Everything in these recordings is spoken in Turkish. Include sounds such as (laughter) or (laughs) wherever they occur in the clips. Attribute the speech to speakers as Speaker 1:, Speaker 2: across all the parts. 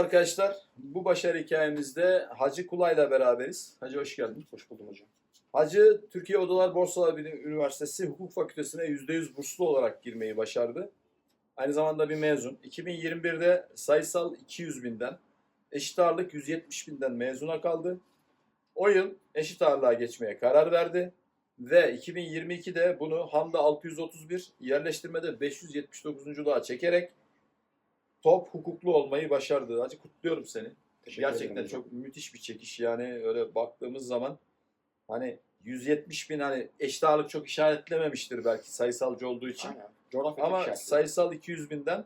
Speaker 1: arkadaşlar. Bu başarı hikayemizde Hacı Kulay'la beraberiz. Hacı hoş geldin.
Speaker 2: Hoş buldum hocam. Hacı
Speaker 1: Türkiye Odalar Borsalar Birliği Üniversitesi Hukuk Fakültesine %100 burslu olarak girmeyi başardı. Aynı zamanda bir mezun. 2021'de sayısal 200 binden, eşit ağırlık 170 binden mezuna kaldı. O yıl eşit ağırlığa geçmeye karar verdi. Ve 2022'de bunu Hamda 631, yerleştirmede 579'unculuğa çekerek top hukuklu olmayı başardı. Hacı kutluyorum seni.
Speaker 2: Teşekkür
Speaker 1: Gerçekten
Speaker 2: ederim
Speaker 1: çok müthiş bir çekiş yani öyle baktığımız zaman hani 170 bin hani eşit ağırlık çok işaretlememiştir belki sayısalcı olduğu için.
Speaker 2: Aynen. Coğrafya
Speaker 1: Ama
Speaker 2: işaretli.
Speaker 1: sayısal 200 binden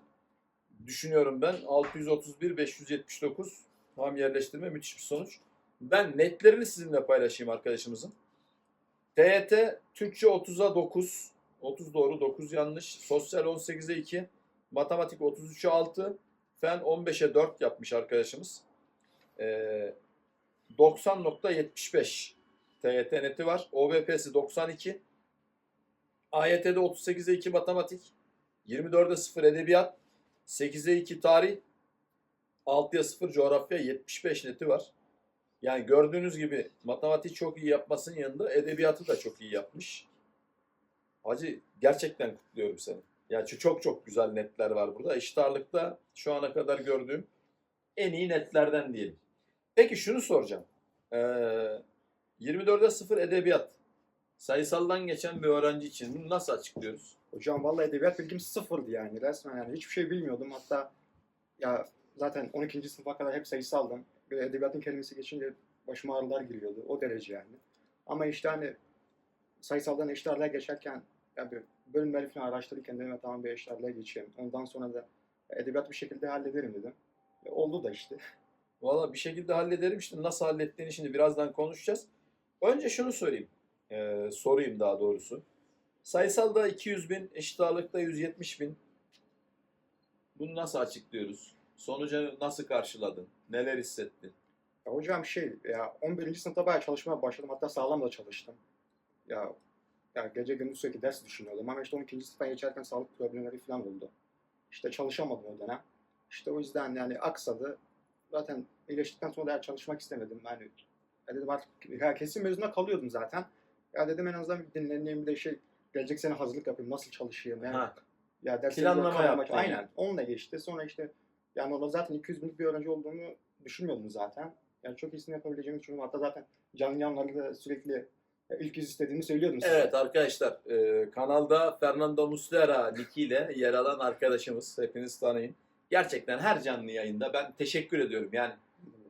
Speaker 1: düşünüyorum ben 631 579 tam yerleştirme müthiş bir sonuç. Ben netlerini sizinle paylaşayım arkadaşımızın. TYT Türkçe 30'a 9, 30 doğru 9 yanlış. Sosyal 18'e 2, matematik 33'e 6, fen 15'e 4 yapmış arkadaşımız. Ee, 90.75 TYT neti var. OBP'si 92. AYT'de 38'e 2 matematik, 24'e 0 edebiyat, 8'e 2 tarih, 6'ya 0 coğrafya, 75 neti var. Yani gördüğünüz gibi matematik çok iyi yapmasının yanında edebiyatı da çok iyi yapmış. Hacı gerçekten kutluyorum seni. Yani çok çok güzel netler var burada. Eşit ağırlıkta şu ana kadar gördüğüm en iyi netlerden diyelim. Peki şunu soracağım. Ee, 24'e 0 edebiyat. Sayısaldan geçen bir öğrenci için bunu nasıl açıklıyoruz?
Speaker 2: Hocam vallahi edebiyat bilgim sıfırdı yani resmen yani hiçbir şey bilmiyordum hatta ya zaten 12. sınıfa kadar hep sayısaldım. Böyle edebiyatın kelimesi geçince başıma ağrılar giriyordu o derece yani. Ama işte hani sayısaldan eşit ağırlığa geçerken yani bölümleri falan araştırırken dedim "Ya tamam bir ağırlığa geçeyim. Ondan sonra da edebiyat bir şekilde hallederim dedim. E, oldu da işte. (laughs)
Speaker 1: Valla bir şekilde hallederim. Şimdi nasıl hallettiğini şimdi birazdan konuşacağız. Önce şunu sorayım. Ee, sorayım daha doğrusu. Sayısalda 200 bin, eşit ağırlıkta 170 bin. Bunu nasıl açıklıyoruz? Sonucu nasıl karşıladın? Neler hissettin?
Speaker 2: Ya hocam şey ya 11. sınıfta bayağı çalışmaya başladım. Hatta sağlam da çalıştım. Ya ya gece gündüz sürekli ders düşünüyordum ama işte 12. sınıfa geçerken sağlık problemleri falan oldu. İşte çalışamadım o dönem. İşte o yüzden yani aksadı. Zaten iyileştikten sonra da çalışmak istemedim. Yani ya dedim artık ya kesin mezuna kalıyordum zaten. Ya dedim en azından bir dinleneyim bir de şey gelecek sene hazırlık yapayım. Nasıl çalışayım yani.
Speaker 1: Ha.
Speaker 2: Ya dersleri
Speaker 1: Planlama yaptın
Speaker 2: Aynen.
Speaker 1: yani.
Speaker 2: Onunla geçti. Sonra işte yani orada zaten 200 binlik bir öğrenci olduğumu düşünmüyordum zaten. Yani çok iyisini yapabileceğimi düşünüyorum. Hatta zaten canlı yayınlarda da sürekli ilk yüz istediğimi söylüyordum size.
Speaker 1: Evet arkadaşlar e, kanalda Fernando Muslera nickiyle yer alan arkadaşımız. Hepiniz tanıyın. Gerçekten her canlı yayında ben teşekkür ediyorum. Yani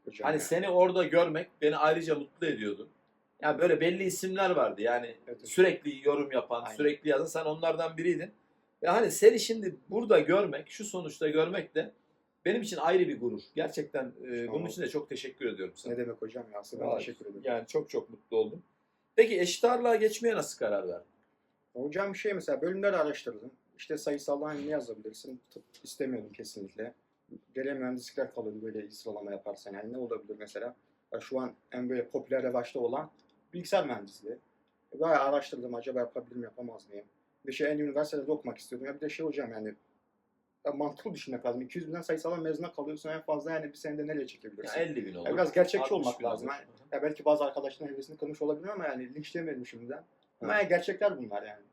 Speaker 2: Hocam
Speaker 1: Hani
Speaker 2: ya.
Speaker 1: seni orada görmek beni ayrıca mutlu ediyordu. Yani böyle belli isimler vardı yani
Speaker 2: Evet,
Speaker 1: sürekli yorum yapan,
Speaker 2: Aynen.
Speaker 1: sürekli yazan sen onlardan biriydin. Ve hani seni şimdi burada görmek, şu sonuçta görmek de benim için ayrı bir gurur. Gerçekten e, bunun için de çok teşekkür ediyorum sana.
Speaker 2: Ne demek hocam ya. Aslında ben teşekkür ederim.
Speaker 1: Yani çok çok mutlu oldum. Peki eşit ağırlığa geçmeye nasıl karar verdin?
Speaker 2: Hocam şey mesela bölümleri araştırdım. İşte sayısalda hani ne yazabilirsin? Tıp istemiyordum kesinlikle. Geriye mühendislikler kalıyordu böyle sıralama yaparsan. Yani ne olabilir mesela? Şu an en böyle popüler revaçta olan bilgisayar mühendisliği. Bayağı araştırdım acaba yapabilir miyim yapamaz mıyım? Bir şey en üniversitede okumak istiyordum. Ya bir de şey hocam yani ya mantıklı düşünmek lazım. 200 binden sayısaldan mezuna kalıyorsun en fazla yani bir senede nereye
Speaker 1: Ya
Speaker 2: çekebilirsin?
Speaker 1: 50 bin olur.
Speaker 2: Ya biraz gerçekçi
Speaker 1: 60
Speaker 2: olmak lazım.
Speaker 1: olur.
Speaker 2: Ya belki bazı arkadaşların hevesini kırmış olabilir ama yani linçlemeyelim şimdiden. Ama yani gerçekler bunlar yani.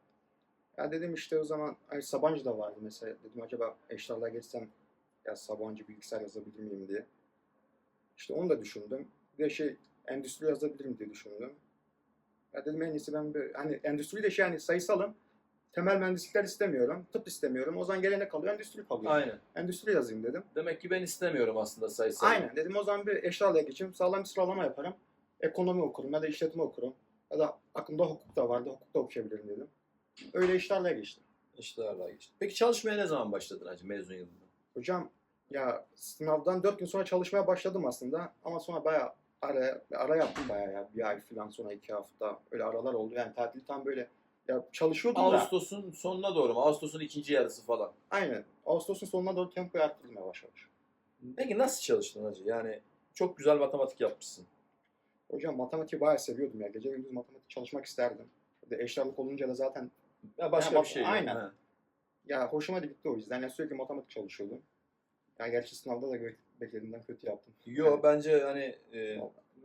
Speaker 2: Ya dedim işte o zaman hani Sabancı da vardı mesela. Dedim acaba eşyalarla geçsem ya Sabancı bilgisayar yazabilir miyim diye. İşte onu da düşündüm. Bir de şey endüstri yazabilirim diye düşündüm. Ya dedim en iyisi ben bir hani endüstri de şey yani sayısalım. Temel mühendislikler istemiyorum. Tıp istemiyorum. O zaman gelene kalıyor endüstri kalıyor.
Speaker 1: Aynen.
Speaker 2: Endüstri yazayım dedim.
Speaker 1: Demek ki ben istemiyorum aslında sayısal.
Speaker 2: Aynen dedim o zaman bir eşyalarla geçeyim. Sağlam bir sıralama yaparım. Ekonomi okurum ya da işletme okurum. Ya da aklımda hukuk da vardı. Hukuk da okuyabilirim dedim. Öyle işlerle geçtim.
Speaker 1: Ağırlığa geçtin. Peki çalışmaya ne zaman başladın hacı mezun yılında?
Speaker 2: Hocam ya sınavdan 4 gün sonra çalışmaya başladım aslında. Ama sonra bayağı ara, ara yaptım bayağı ya. Bir ay falan sonra iki hafta öyle aralar oldu. Yani tatil tam böyle ya çalışıyordum da.
Speaker 1: Ağustos'un sonuna doğru mu? Ağustos'un ikinci yarısı falan.
Speaker 2: Aynen. Ağustos'un sonuna doğru tempoyu arttırdım yavaş yavaş.
Speaker 1: Peki nasıl çalıştın hacı? Yani çok güzel matematik yapmışsın.
Speaker 2: Hocam matematiği bayağı seviyordum ya. Gece gündüz matematik çalışmak isterdim. Bir de eşlerlik olunca da zaten
Speaker 1: Ya başka
Speaker 2: Ya
Speaker 1: bir şey yok.
Speaker 2: aynen.
Speaker 1: Ha.
Speaker 2: ya hoşuma da gitti o yüzden. Yani sürekli matematik çalışıyordum. Ya gerçi sınavda da gö- beklediğimden kötü yaptım.
Speaker 1: Yo bence hani e,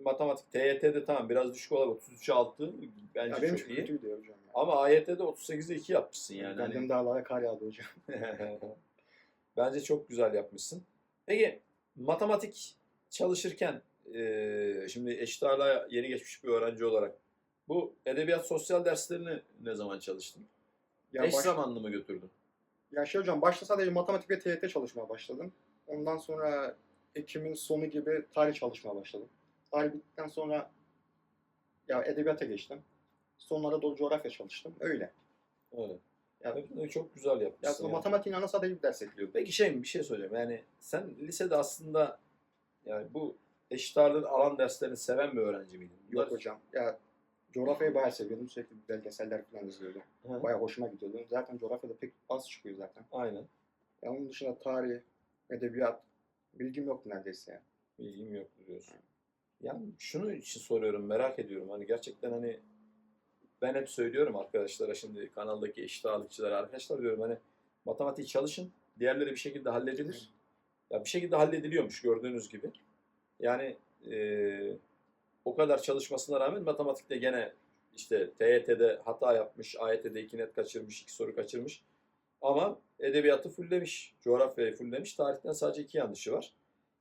Speaker 1: matematik TYT'de tamam biraz düşük olabilir. 33'e 6 bence
Speaker 2: Ya benim
Speaker 1: çok iyi.
Speaker 2: kötüydü hocam. Ya.
Speaker 1: Ama AYT'de 38'e 2 yapmışsın yani.
Speaker 2: Benden
Speaker 1: Hani-
Speaker 2: dağlara kar yağdı hocam. (laughs) (laughs)
Speaker 1: Bence çok güzel yapmışsın. Peki matematik çalışırken eee, şimdi eşit ağırlığa yeni geçmiş bir öğrenci olarak bu edebiyat sosyal derslerini ne zaman çalıştın?
Speaker 2: Ya,
Speaker 1: Eş
Speaker 2: baş-
Speaker 1: zamanlı mı götürdün?
Speaker 2: ya şey hocam başta sadece matematik ve TYT çalışmaya başladım. Ondan sonra Ekim'in sonu gibi tarih çalışmaya başladım. Bittikten sonra ya edebiyata geçtim. Sonlara doğru coğrafya çalıştım. Öyle.
Speaker 1: Öyle.
Speaker 2: Ya,
Speaker 1: Yani çok güzel
Speaker 2: ya
Speaker 1: yapmışsın.
Speaker 2: bu
Speaker 1: yani.
Speaker 2: matematiğin ana sadece bir ders ekliyordu.
Speaker 1: Peki şey mi bir şey söyleyeceğim. Yani sen lisede aslında yani bu eşit ağırlığın alan derslerini seven bir öğrenci miydin?
Speaker 2: Yok hocam. Ya coğrafyayı bayağı seviyordum. Sürekli belgeseller falan izliyordum.
Speaker 1: Hı,
Speaker 2: Bayağı hoşuma gidiyordu. Zaten coğrafyada pek az çıkıyor zaten.
Speaker 1: Aynen.
Speaker 2: Ya onun dışında tarih, edebiyat bilgim yoktu neredeyse ya.
Speaker 1: Bilgim yok diyorsun. Yani şunu için soruyorum, merak ediyorum. Hani gerçekten hani ben hep söylüyorum arkadaşlara şimdi kanaldaki eşit ağırlıkçılara arkadaşlar diyorum hani matematik çalışın, diğerleri bir şekilde halledilir. Ya bir şekilde hallediliyormuş gördüğünüz gibi. Yani eee, o kadar çalışmasına rağmen matematikte gene işte TYT'de hata yapmış, AYT'de iki net kaçırmış, iki soru kaçırmış. Ama edebiyatı fullemiş, coğrafyayı fullemiş, tarihten sadece iki yanlışı var.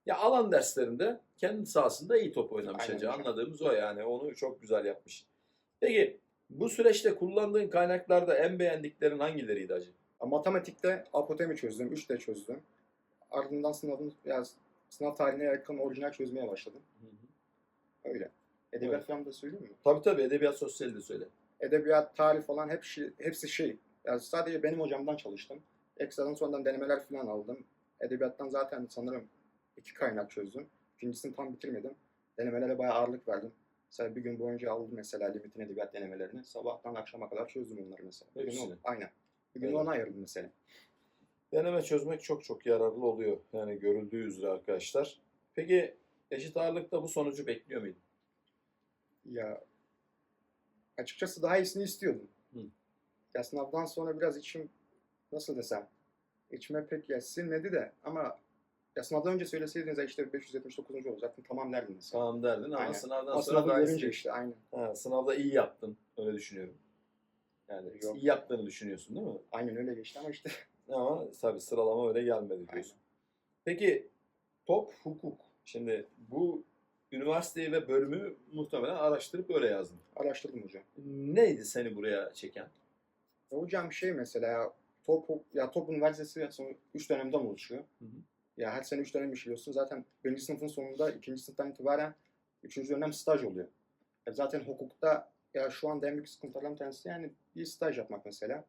Speaker 1: Ya alan derslerinde kendi sahasında iyi top oynamış
Speaker 2: Aynen
Speaker 1: hacı. Anladığımız o yani. Onu çok güzel yapmış. Peki bu süreçte kullandığın kaynaklarda en beğendiklerin hangileriydi hacı?
Speaker 2: Matematikte apotemi çözdüm, 3 de çözdüm. Ardından sınavın, ya sınav tarihine yakın orijinal çözmeye başladım. Öyle. Edebiyat
Speaker 1: Evet.
Speaker 2: falan da söyleyeyim mi?
Speaker 1: Tabii tabii edebiyat sosyal de söyle.
Speaker 2: Edebiyat, tarih falan hep şey- hepsi şey. Yani sadece benim hocamdan çalıştım. Ekstradan sonradan denemeler falan aldım. Edebiyattan zaten sanırım iki kaynak çözdüm. İkincisini tam bitirmedim. Denemelere bayağı ağırlık verdim. Mesela bir gün boyunca aldım mesela limitin edebiyat denemelerini. Sabahtan akşama kadar çözdüm onları mesela. Bir gün
Speaker 1: Hepsini.
Speaker 2: o- aynen. Bir gün
Speaker 1: Evet.
Speaker 2: ona ayırdım mesela.
Speaker 1: Deneme çözmek çok çok yararlı oluyor. Yani görüldüğü üzere arkadaşlar. Peki eşit ağırlıkta bu sonucu bekliyor muydun?
Speaker 2: Ya açıkçası daha iyisini istiyordum.
Speaker 1: Hı.
Speaker 2: Ya sınavdan sonra biraz içim nasıl desem içime pek ya sinmedi de ama ya sınavdan önce söyleseydiniz ya işte 579. oldu zaten tamam mesela.
Speaker 1: Tamam derdin ama
Speaker 2: Aynen.
Speaker 1: sınavdan sonra
Speaker 2: sınavı
Speaker 1: daha
Speaker 2: görünce
Speaker 1: iyisi-
Speaker 2: işte aynen.
Speaker 1: Ha, sınavda iyi yaptın. Öyle düşünüyorum. Yani
Speaker 2: Yok.
Speaker 1: iyi yaptığını düşünüyorsun değil mi?
Speaker 2: Aynen öyle geçti ama işte (laughs)
Speaker 1: Ama tabii sıralama öyle gelmedi diyorsun.
Speaker 2: Aynen.
Speaker 1: Peki top hukuk. Şimdi bu üniversiteyi ve bölümü muhtemelen araştırıp öyle yazdın.
Speaker 2: araştırdım hocam.
Speaker 1: Neydi seni buraya çeken?
Speaker 2: Ya hocam şey mesela top ya top üniversitesi son 3 dönemden oluşuyor.
Speaker 1: Hı hı.
Speaker 2: Ya her sene 3 dönem işliyorsun. Zaten birinci sınıfın sonunda ikinci sınıftan itibaren üçüncü dönem staj oluyor. Ya zaten hukukta ya şu anda en büyük sıkıntılardan bir tanesi yani bir staj yapmak mesela.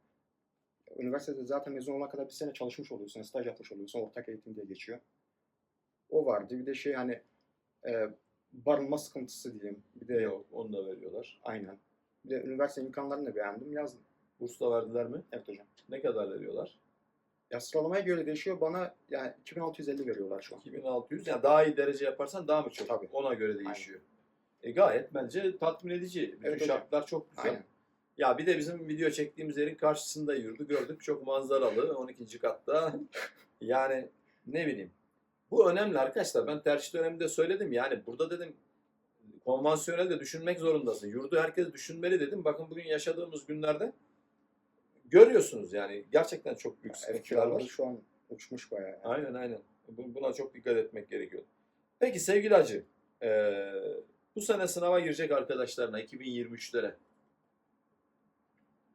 Speaker 2: Üniversitede zaten mezun olana kadar bir sene çalışmış oluyorsun, staj yapmış oluyorsun, ortak eğitim diye geçiyor. O vardı. Bir de şey hani e, barınma sıkıntısı diyeyim. Bir de
Speaker 1: Yok onu da veriyorlar.
Speaker 2: aynen. Bir de üniversite imkanlarını da beğendim, yazdım.
Speaker 1: Burs da verdiler mi?
Speaker 2: Evet hocam.
Speaker 1: Ne kadar veriyorlar?
Speaker 2: Ya sıralamaya göre değişiyor. Bana yani 2650 veriyorlar şu an.
Speaker 1: 2600. Yani daha iyi derece yaparsan daha mı çok?
Speaker 2: Tabii.
Speaker 1: Ona göre değişiyor. E gayet bence tatmin edici. Bütün
Speaker 2: Evet hocam.
Speaker 1: şartlar çok güzel.
Speaker 2: Aynen.
Speaker 1: Ya bir de bizim video çektiğimiz yerin karşısında yurdu gördük. Çok manzaralı. 12. katta. (laughs) Yani ne bileyim. Bu önemli arkadaşlar. Ben tercih döneminde söyledim. Yani burada dedim konvansiyonel de düşünmek zorundasın. Yurdu herkes düşünmeli dedim. Bakın bugün yaşadığımız günlerde görüyorsunuz yani. Gerçekten çok büyük sıkıntılar var.
Speaker 2: şu an uçmuş bayağı. yani.
Speaker 1: Aynen aynen. Bu- Buna çok dikkat etmek gerekiyor. Peki sevgili Hacı, eee, bu sene sınava girecek arkadaşlarına 2023'lere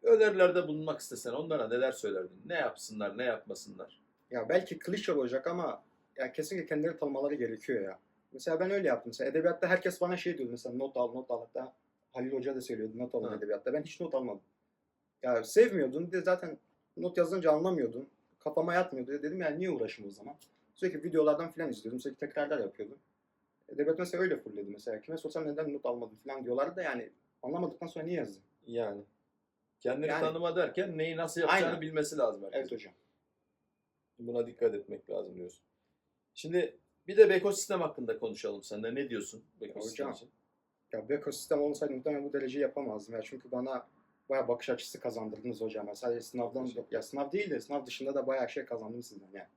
Speaker 1: önerilerde bulunmak istesen onlara neler söylerdin? Ne yapsınlar, ne yapmasınlar?
Speaker 2: Ya belki klişe olacak ama ya kesinlikle kendileri tanımaları gerekiyor ya. Mesela ben öyle yaptım. Mesela edebiyatta herkes bana şey diyordu mesela not al not al hatta Halil Hoca da söylüyordu not alın
Speaker 1: Ha.
Speaker 2: edebiyatta. Ben hiç not almadım. Ya sevmiyordum. Bir de zaten not yazınca anlamıyordum. Kafama yatmıyordu. Dedim yani niye uğraşayım o zaman? Sürekli videolardan filan izliyordum. Sürekli tekrarlar yapıyordum. Edebiyat mesela öyle fulledi mesela. Kime sorsam neden not almadın filan diyorlardı da yani anlamadıktan sonra niye yazdım?
Speaker 1: Yani kendini
Speaker 2: Yani-
Speaker 1: tanıma derken neyi nasıl yapacağını
Speaker 2: Aynen.
Speaker 1: bilmesi lazım herkesin.
Speaker 2: Evet hocam.
Speaker 1: Buna dikkat etmek lazım diyorsun. Şimdi bir de ekosistem hakkında konuşalım seninle. Ne diyorsun ekosistem
Speaker 2: hocam,
Speaker 1: için?
Speaker 2: Ya bu ekosistem olmasaydı muhtemelen bu dereceyi yapamazdım ya. Çünkü bana bayağı bakış açısı kazandırdınız hocam. Ya sadece sınavdan
Speaker 1: Teşekkür
Speaker 2: ya sınav değil de sınav dışında da bayağı şey kazandım sizden yani.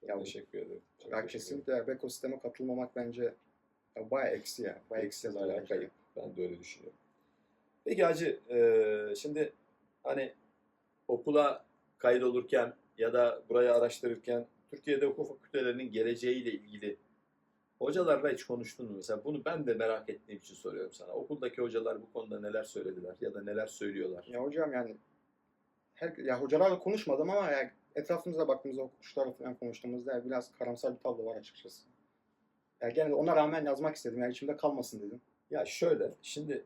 Speaker 1: Çok
Speaker 2: Ya,
Speaker 1: teşekkür ederim. Çok
Speaker 2: Ya
Speaker 1: teşekkür
Speaker 2: kesinlikle ya, bu ekosisteme katılmamak bence ya, bayağı eksi ya. Bayağı eksi
Speaker 1: ederim.
Speaker 2: zaten.
Speaker 1: Kayıp. Ben de öyle düşünüyorum. Peki Hacı, e, şimdi hani okula kaydolurken ya da burayı araştırırken Türkiye'de hukuk fakültelerinin geleceğiyle ilgili hocalarla hiç konuştun mu? Mesela bunu ben de merak ettiğim için soruyorum sana. Okuldaki hocalar bu konuda neler söylediler ya da neler söylüyorlar?
Speaker 2: Ya hocam yani her, ya hocalarla konuşmadım ama ya etrafımıza baktığımızda hukukçularla falan konuştuğumuzda ya biraz karamsar bir tablo var açıkçası. Ya gene de ona rağmen yazmak istedim. Yani içimde kalmasın dedim.
Speaker 1: Ya şöyle, şimdi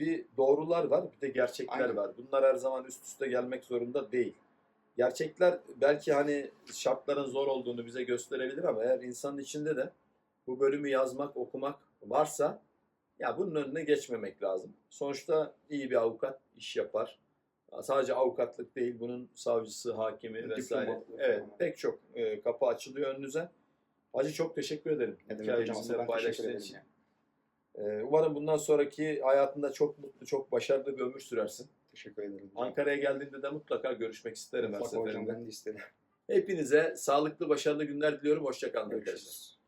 Speaker 1: bir doğrular var, bir de gerçekler
Speaker 2: Aynen.
Speaker 1: var. Bunlar her zaman üst üste gelmek zorunda değil. Gerçekler belki hani şartların zor olduğunu bize gösterebilir ama eğer insanın içinde de bu bölümü yazmak, okumak varsa ya bunun önüne geçmemek lazım. Sonuçta iyi bir avukat iş yapar. Sadece avukatlık değil, bunun savcısı, hakimi vesaire. Evet, pek çok e, kapı açılıyor önünüze. Hacı çok teşekkür ederim.
Speaker 2: Ne demek
Speaker 1: Hikayeyi
Speaker 2: hocam?
Speaker 1: bizimle
Speaker 2: Ben teşekkür
Speaker 1: paylaştığın
Speaker 2: ederim.
Speaker 1: için. Ee, Umarım bundan sonraki hayatında çok mutlu, çok başarılı bir ömür sürersin.
Speaker 2: Teşekkür ederim.
Speaker 1: Ankara'ya geldiğinde de mutlaka görüşmek isterim her
Speaker 2: Mutlaka hocam
Speaker 1: seferinde.
Speaker 2: ben de istedim.
Speaker 1: Hepinize sağlıklı, başarılı günler diliyorum. Hoşçakalın arkadaşlar.